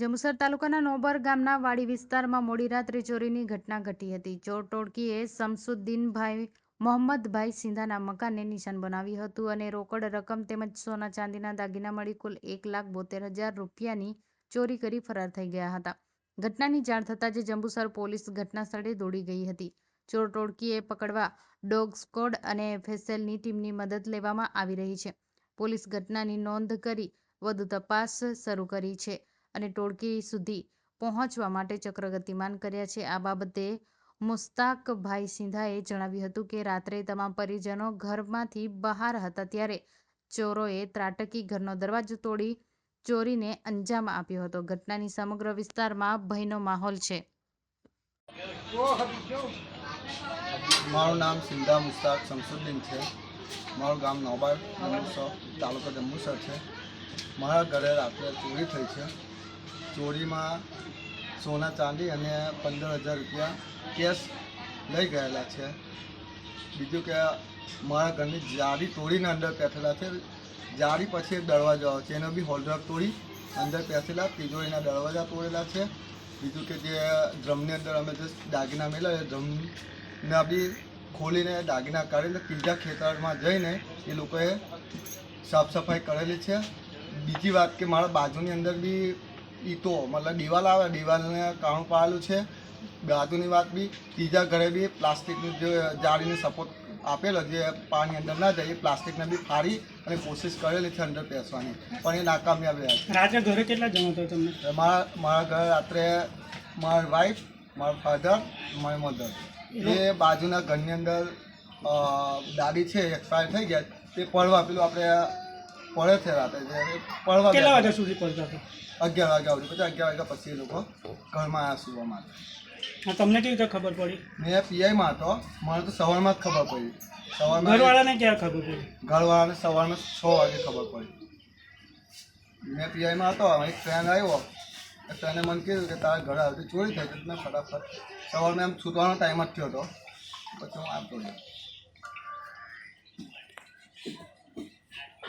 જંબુસર તાલુકાના નોબર ગામના વાડી વિસ્તારમાં મોડી રાત્રે ચોરીની ઘટના ઘટી હતી. ચોર ટોળકીએ શમસુદ્દીનભાઈ, મોહમ્મદભાઈ સિંધાના મકાનને નિશાન બનાવ્યું હતું અને રોકડ રકમ તેમજ સોના ચાંદીના દાગીના મળી કુલ એક લાખ બોતેર હજાર રૂપિયાની ચોરી કરી ફરાર થઈ ગયા હતા. ઘટનાની જાણ થતાં જ જંબુસર પોલીસ ઘટના સ્થળે દોડી ગઈ હતી. ચોર ટોળકીએ પકડવા ડોગ સ્કોડ અને એફએસએલની ટીમની મદદ લેવામાં આવી રહી છે. પોલીસ ઘટનાની નોંધ કરી વધુ તપાસ શરૂ કરી છે. અને ટોળકી સુધી પહોંચવા માટે ચક્ર ગતિમાન કર્યા છે. આ બાબતે મુસ્તાકભાઈ સિંધાએ જણાવ્યું હતું કે, રાત્રે તમામ પરિજનો ઘરમાંથી બહાર હતા ત્યારે ચોરોએ ત્રાટકી ઘરનો દરવાજો તોડી ચોરીને અંજામ આપ્યો હતો. ઘટનાની સમગ્ર વિસ્તારમાં ભયનો માહોલ છે. મારું નામ સિંધા મુસ્તાક શમસુદ્દીન છે. મારું ગામ નોબાર તાલુકો જંબુસર છે. મારા ઘરે રાત્રે ચોરી થઈ છે. ચોરીમાં સોના ચાંદી અને પંદર હજાર રૂપિયા કેશ લઈ ગયેલા છે. બીજું કે મારા ઘરની જાળી તોડીને અંદર બેઠેલા છે. જાળી પછી દરવાજો આવે છે. એનો બી હોલ્ડર તોડી અંદર બેસેલા તિજોરીના દરવાજા તોડેલા છે. બીજું કે જે ડ્રમની અંદર અમે જે દાગીના એ ડ્રમના બી ખોલીને દાગીના કાઢીને ત્રીજા ખેતરમાં જઈને એ લોકોએ સાફ સફાઈ કરેલી છે. બીજી વાત કે મારા બાજુની અંદર બી ઈંટો મતલબ દિવાલ આવે દિવાલને કાણું પાડેલું છે. બાજુની વાત બી ત્રીજા ઘરે બી પ્લાસ્ટિકની જે જાળીને સપોર્ટ આપેલો જે પાણી અંદર ના જાય એ પ્લાસ્ટિકને બી ફાડી અને કોશિશ કરેલી છે અંદર બેસવાની. પણ એ નાકામયાબ રહ્યા રાત્રે ઘરે કેટલા જણ હતો તમને? મારા મારા ઘરે રાત્રે મારી વાઈફ મારા ફાધર મારી મધર એ બાજુના ઘરની અંદર દાદી છે એક્સપાયર થઈ ગયા. તે પડવા પેલું આપણે પડે છે રાતે જે પડવા કેટલા વાગ્યા સુધી પડતા હતા? અગિયાર વાગ્યા સુધી પછી અગિયાર વાગ્યા પછી એ લોકો ઘરમાં આવ્યા સુવા માટે. હા, તમને કેવી રીતે ખબર પડી? મેં પીઆઈમાં હતો મને તો સવારમાં જ ખબર પડી. સવારમાં ઘરવાળાને ક્યાં ખબર પડી? ઘરવાળાને સવારમાં છ વાગે ખબર પડી. મેં પીઆઈમાં હતો એક ફ્રેન્ડ આવ્યો. ફ્રેન્ડે મને કીધું કે તારા ઘરે આવતી ચોરી થઈ તો મેં ફટાફટ સવારમાં એમ છૂટવાનો ટાઈમ જ થયો હતો. પછી હું આવતો રહ્યો.